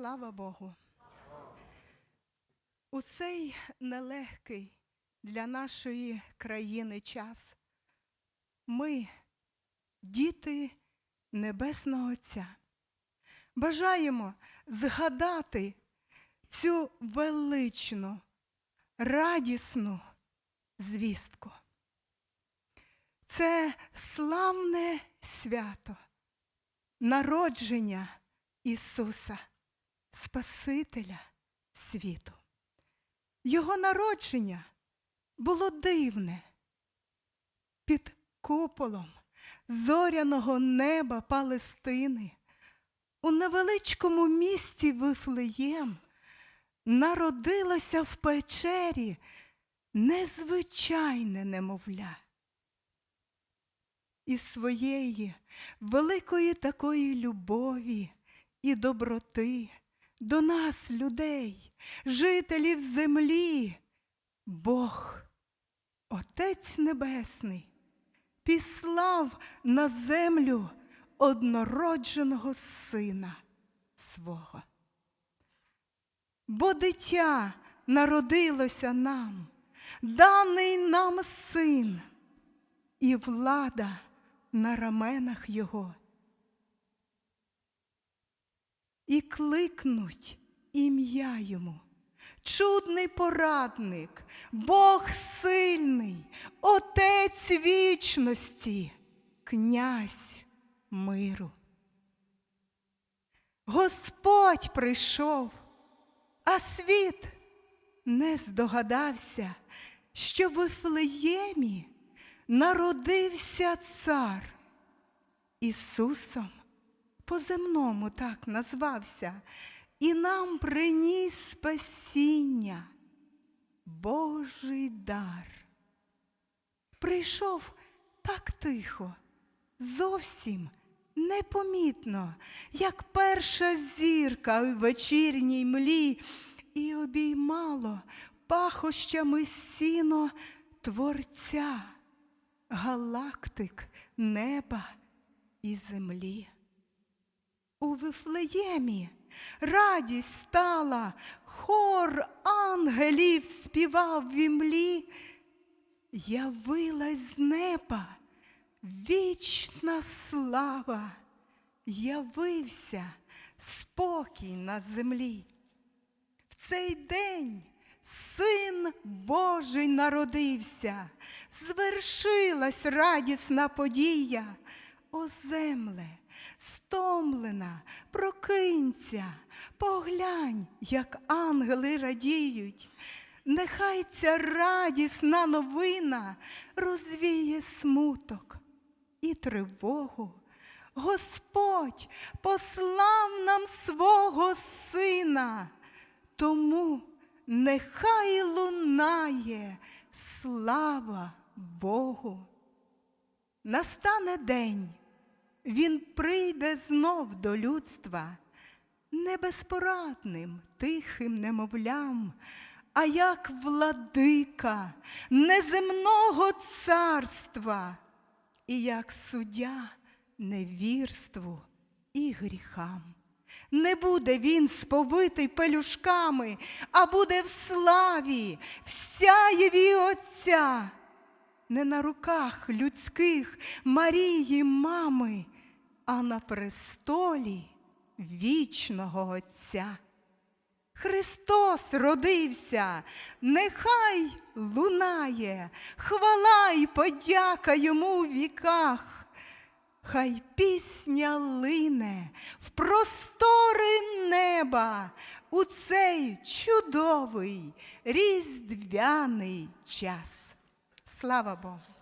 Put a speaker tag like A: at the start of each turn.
A: Слава Богу. У цей нелегкий для нашої країни час ми, діти Небесного Отця, бажаємо згадати цю величну, радісну звістку. Це славне свято, народження Ісуса, Спасителя світу. Його народження було дивне. Під куполом зоряного неба Палестини у невеличкому місті Вифлеєм народилося в печері незвичайне немовля. Із своєї великої такої любові і доброти до нас, людей, жителів землі, Бог, Отець Небесний, післав на землю однородженого Сина свого. Бо дитя народилося нам, даний нам син, і влада на раменах його. І кликнуть ім'я йому. Чудний порадник, Бог сильний, Отець вічності, князь миру. Господь прийшов, а світ не здогадався, що в Вифлеємі народився цар. Ісусом по-земному так назвався, і нам приніс спасіння, Божий дар. Прийшов так тихо, зовсім непомітно, як перша зірка в вечірній млі, і обіймало пахощами сіно Творця, галактик неба і землі. Вифлеємі. Радість стала, хор ангелів співав в імлі, явилась з неба. Вічна слава, явився спокій на землі. В цей день Син Божий народився, звершилась радісна подія. О земле, стомлена, прокинься, поглянь, як ангели радіють. Нехай ця радісна новина розвіє смуток і тривогу. Господь послав нам свого сина, тому нехай лунає слава Богу. Настане день, він прийде знов до людства, не безпорадним, тихим немовлям, а як владика неземного царства, і як суддя невірству і гріхам. Не буде він сповитий пелюшками, а буде в славі, в сяєві Отця не на руках людських Марії, мами, а на престолі вічного Отця. Христос родився, нехай лунає, хвала й подяка йому в віках. Хай пісня лине в простори неба у цей чудовий різдвяний час. Слава Богу!